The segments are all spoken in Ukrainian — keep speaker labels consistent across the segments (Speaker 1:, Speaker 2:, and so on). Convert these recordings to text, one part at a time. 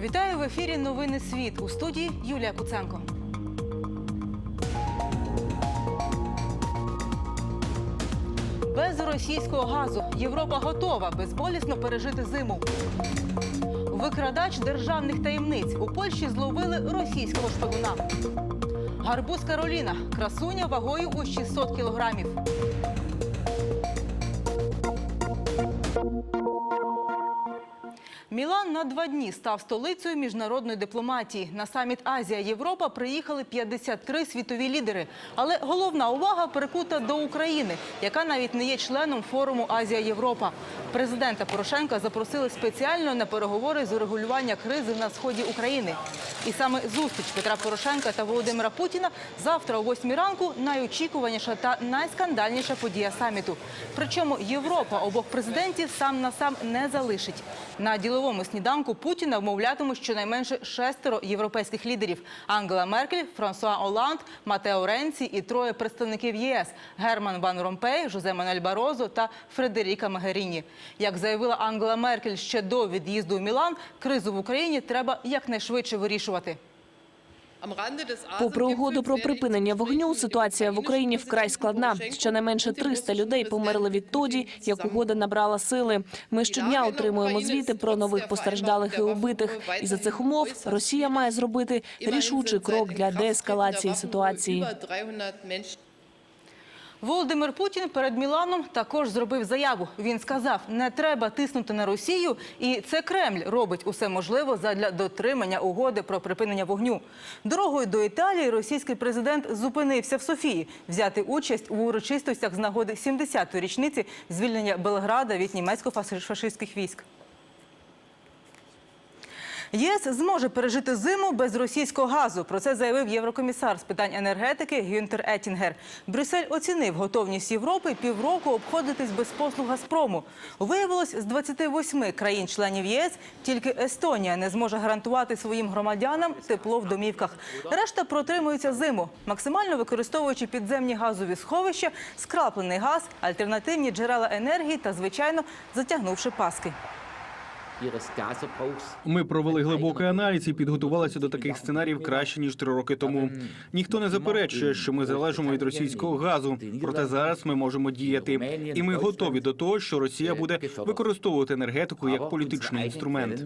Speaker 1: Вітаю в ефірі Новини Світ у студії Юлія Куценко. Без російського газу Європа готова безболісно пережити зиму. Викрадач державних таємниць у Польщі зловили російського шпигуна. Гарбуз Кароліна красуня вагою у 600 кілограмів. Мілан на два дні став столицею міжнародної дипломатії. На саміт Азія Європа приїхали 53 світові лідери. Але головна увага перекута до України, яка навіть не є членом форуму Азія Європа. Президента Порошенка запросили спеціально на переговори з урегулювання кризи на сході України. І саме зустріч Петра Порошенка та Володимира Путіна завтра о 8 ранку найочікуваніша та найскандальніша подія саміту. Причому Європа обох президентів сам на сам не залишить. На діловому сніданку Путіна вмовлятимуть щонайменше шестеро європейських лідерів: Ангела Меркель, Франсуа Оланд, Матео Ренці і троє представників ЄС: Герман Ван Ромпей, Жозе Манель Барозо та Фредеріка Магеріні. Як заявила Ангела Меркель ще до від'їзду у Мілан, кризу в Україні треба якнайшвидше вирішувати.
Speaker 2: Попри угоду про припинення вогню, ситуація в Україні вкрай складна. Щонайменше 300 людей померли відтоді, як угода набрала сили. Ми щодня отримуємо звіти про нових постраждалих і убитих. І за цих умов Росія має зробити рішучий крок для деескалації ситуації.
Speaker 1: Володимир Путін перед Міланом також зробив заяву. Він сказав, не треба тиснути на Росію, і це Кремль робить усе можливе задля дотримання угоди про припинення вогню. Дорогою до Італії російський президент зупинився в Софії взяти участь у урочистостях з нагоди 70-ї річниці звільнення Белграда від німецько-фашистських військ. ЄС зможе пережити зиму без російського газу. Про це заявив єврокомісар з питань енергетики Гюнтер Етінгер. Брюссель оцінив готовність Європи півроку обходитись без послуг Газпрому. Виявилось, з 28 країн-членів єС тільки Естонія не зможе гарантувати своїм громадянам тепло в домівках. Решта протримуються зиму, максимально використовуючи підземні газові сховища, скраплений газ, альтернативні джерела енергії та, звичайно, затягнувши паски.
Speaker 3: Ми провели глибокий аналіз і підготувалися до таких сценаріїв краще ніж три роки тому. Ніхто не заперечує, що ми залежимо від російського газу. Проте зараз ми можемо діяти, і ми готові до того, що Росія буде використовувати енергетику як політичний інструмент.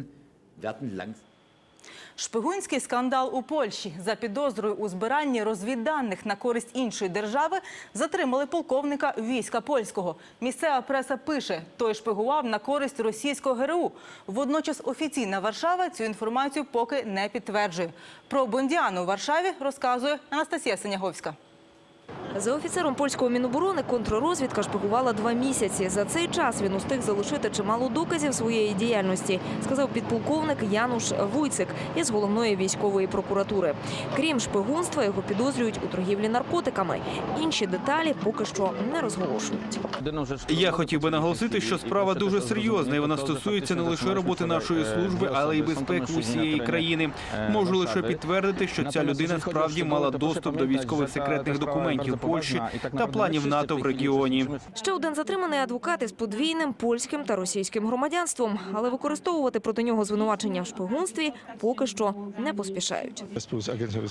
Speaker 1: Шпигунський скандал у Польщі за підозрою у збиранні розвідданих на користь іншої держави затримали полковника війська польського. Місцева преса пише, той шпигував на користь російського ГРУ. Водночас офіційна Варшава цю інформацію поки не підтверджує. Про Бондіану у Варшаві розказує Анастасія Синяговська.
Speaker 4: За офіцером польського міноборони контррозвідка шпигувала два місяці. За цей час він устиг залишити чимало доказів своєї діяльності, сказав підполковник Януш Вуйцик із головної військової прокуратури. Крім шпигунства, його підозрюють у торгівлі наркотиками. Інші деталі поки що не розголошують.
Speaker 3: Я хотів би наголосити, що справа дуже серйозна, і вона стосується не лише роботи нашої служби, але й безпеки усієї країни. Можу лише підтвердити, що ця людина справді мала доступ до військових секретних документів Польщі та планів НАТО в регіоні.
Speaker 4: Ще один затриманий адвокат із подвійним польським та російським громадянством, але використовувати проти нього звинувачення в шпигунстві поки що не поспішають.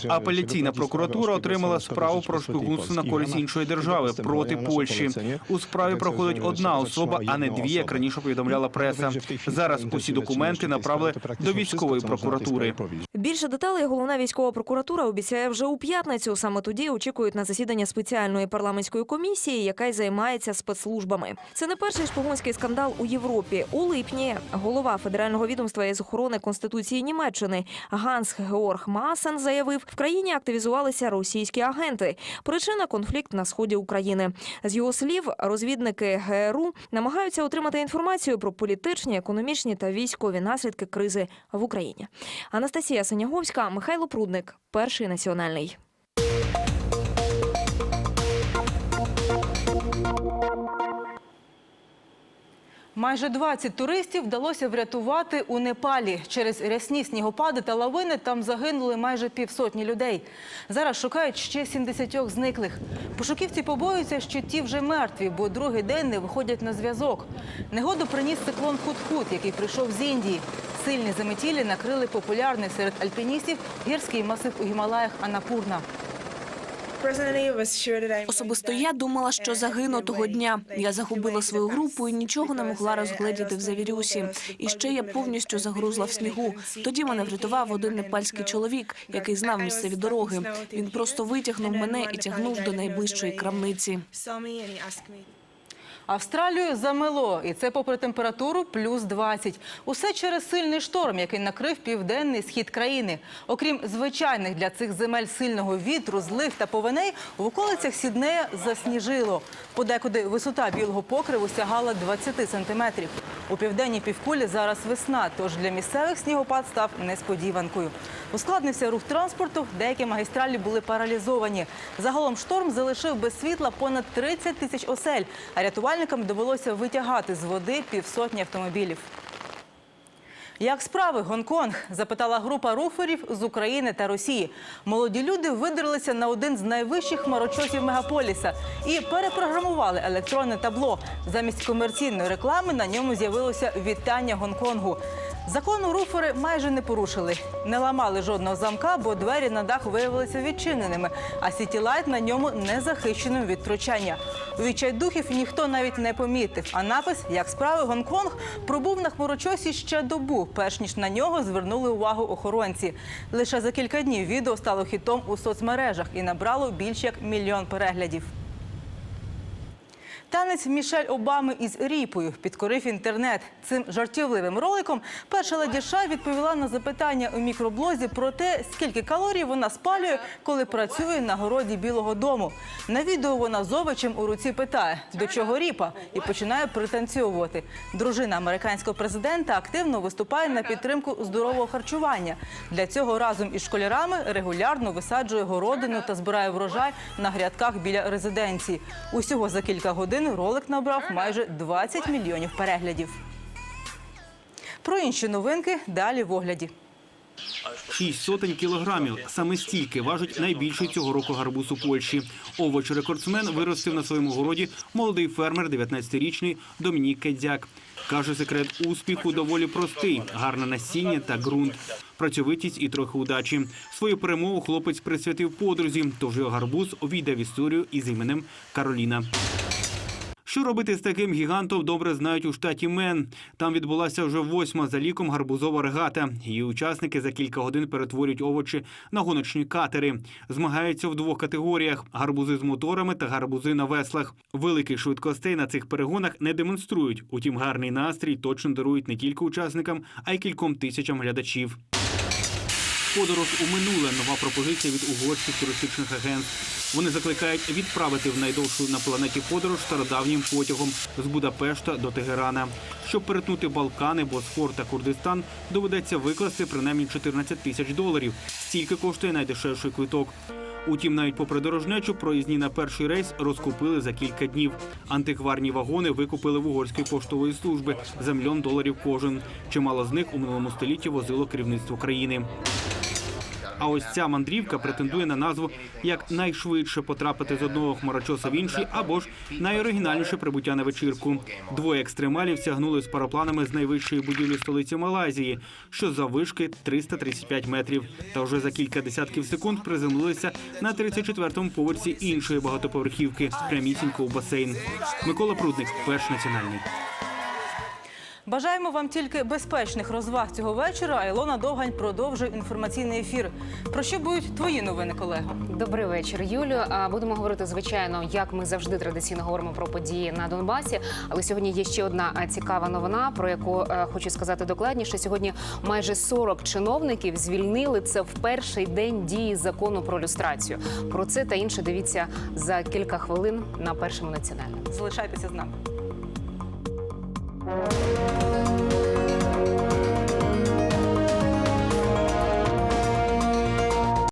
Speaker 3: Апеляційна прокуратура отримала справу про шпигунство на користь іншої держави проти Польщі. У справі проходить одна особа, а не дві, як раніше повідомляла преса. Зараз усі документи направили до військової прокуратури.
Speaker 4: Більше деталей головна військова прокуратура обіцяє вже у п'ятницю. Саме тоді очікують на засідання спеціальної парламентської комісії, яка й займається спецслужбами. Це не перший шпигунський скандал у Європі. У липні голова федерального відомства із охорони конституції Німеччини Ганс Георг Масен заявив, в країні активізувалися російські агенти. Причина конфлікт на сході України. З його слів, розвідники ГРУ намагаються отримати інформацію про політичні, економічні та військові наслідки кризи в Україні. Анастасія Синяговська, Михайло Прудник, перший національний.
Speaker 1: Майже 20 туристів вдалося врятувати у Непалі. Через рясні снігопади та лавини там загинули майже півсотні людей. Зараз шукають ще 70 зниклих. Пошуківці побоюються, що ті вже мертві, бо другий день не виходять на зв'язок. Негоду приніс циклон Хут-Хут, який прийшов з Індії. Сильні заметілі накрили популярний серед альпіністів гірський масив у Гімалаях Анапурна.
Speaker 2: Особисто я думала, що загину того дня. Я загубила свою групу і нічого не могла розгледіти в завірюсі. І ще я повністю загрузла в снігу. Тоді мене врятував один непальський чоловік, який знав місцеві дороги. Він просто витягнув мене і тягнув до найближчої крамниці.
Speaker 1: Австралію замело, і це попри температуру плюс 20. Усе через сильний шторм, який накрив південний схід країни. Окрім звичайних для цих земель сильного вітру, злив та повеней, в околицях Сіднея засніжило. Подекуди висота білого покриву сягала 20 сантиметрів. У південній півкулі зараз весна, тож для місцевих снігопад став несподіванкою. Ускладнився рух транспорту, деякі магістралі були паралізовані. Загалом шторм залишив без світла понад 30 тисяч осель, а рятувальникам довелося витягати з води півсотні автомобілів. Як справи, Гонконг? запитала група руферів з України та Росії. Молоді люди видерлися на один з найвищих хмарочосів мегаполіса і перепрограмували електронне табло. Замість комерційної реклами на ньому з'явилося вітання Гонконгу. Закону руфери майже не порушили. Не ламали жодного замка, бо двері на дах виявилися відчиненими, а сітілайт на ньому не захищеним від втручання. Відчайдухів ніхто навіть не помітив. А напис Як справи Гонконг пробув на хмурочосі ще добу, перш ніж на нього звернули увагу охоронці. Лише за кілька днів відео стало хітом у соцмережах і набрало більш як мільйон переглядів. Танець Мішель Обами із ріпою підкорив інтернет. Цим жартівливим роликом перша леді США відповіла на запитання у мікроблозі про те, скільки калорій вона спалює, коли працює на городі Білого Дому. На відео вона з овочем у руці питає, до чого ріпа, і починає пританцьовувати. Дружина американського президента активно виступає на підтримку здорового харчування. Для цього разом із школярами регулярно висаджує городину та збирає врожай на грядках біля резиденції. Усього за кілька годин ролик набрав майже 20 мільйонів переглядів. Про інші новинки далі в огляді.
Speaker 3: Шість сотень кілограмів. Саме стільки важить найбільший цього року гарбуз у Польщі. Овоч-рекордсмен виростив на своєму городі молодий фермер, 19-річний Домінік Кедзяк. Каже, секрет успіху доволі простий: гарне насіння та ґрунт, працьовитість і трохи удачі. Свою перемогу хлопець присвятив подрузі, тож його гарбуз увійде в історію із іменем Кароліна. Що робити з таким гігантом, добре знають у штаті Мен. Там відбулася вже восьма за ліком гарбузова регата. Її учасники за кілька годин перетворюють овочі на гоночні катери. Змагаються в двох категоріях: гарбузи з моторами та гарбузи на веслах. Великих швидкостей на цих перегонах не демонструють. Утім, гарний настрій точно дарують не тільки учасникам, а й кільком тисячам глядачів. Подорож у минуле нова пропозиція від угорських туристичних агентств. Вони закликають відправити в найдовшу на планеті подорож стародавнім потягом з Будапешта до Тегерана. Щоб перетнути Балкани, Босфор та Курдистан, доведеться викласти принаймні 14 тисяч доларів. Стільки коштує найдешевший квиток. Утім, навіть попри дорожнечу, проїзні на перший рейс розкупили за кілька днів. Антикварні вагони викупили в угорської поштової служби за мільйон доларів кожен. Чимало з них у минулому столітті возило керівництво країни. А ось ця мандрівка претендує на назву як найшвидше потрапити з одного хмарочоса в інший, або ж найоригінальніше прибуття на вечірку. Двоє екстремалів сягнули з парапланами з найвищої будівлі столиці Малайзії, що заввишки 335 метрів. Та вже за кілька десятків секунд приземлилися на 34-му поверсі іншої багатоповерхівки, прямісінько у басейн. Микола Прудник, перш національний.
Speaker 1: Бажаємо вам тільки безпечних розваг цього вечора. А Ілона Довгань продовжує інформаційний ефір. Про що будуть твої новини, колего?
Speaker 5: Добрий вечір, Юлю. Будемо говорити звичайно, як ми завжди традиційно говоримо про події на Донбасі. Але сьогодні є ще одна цікава новина, про яку е, хочу сказати докладніше. Сьогодні майже 40 чиновників звільнили це в перший день дії закону про люстрацію. Про це та інше дивіться за кілька хвилин на першому національному.
Speaker 1: Залишайтеся з нами.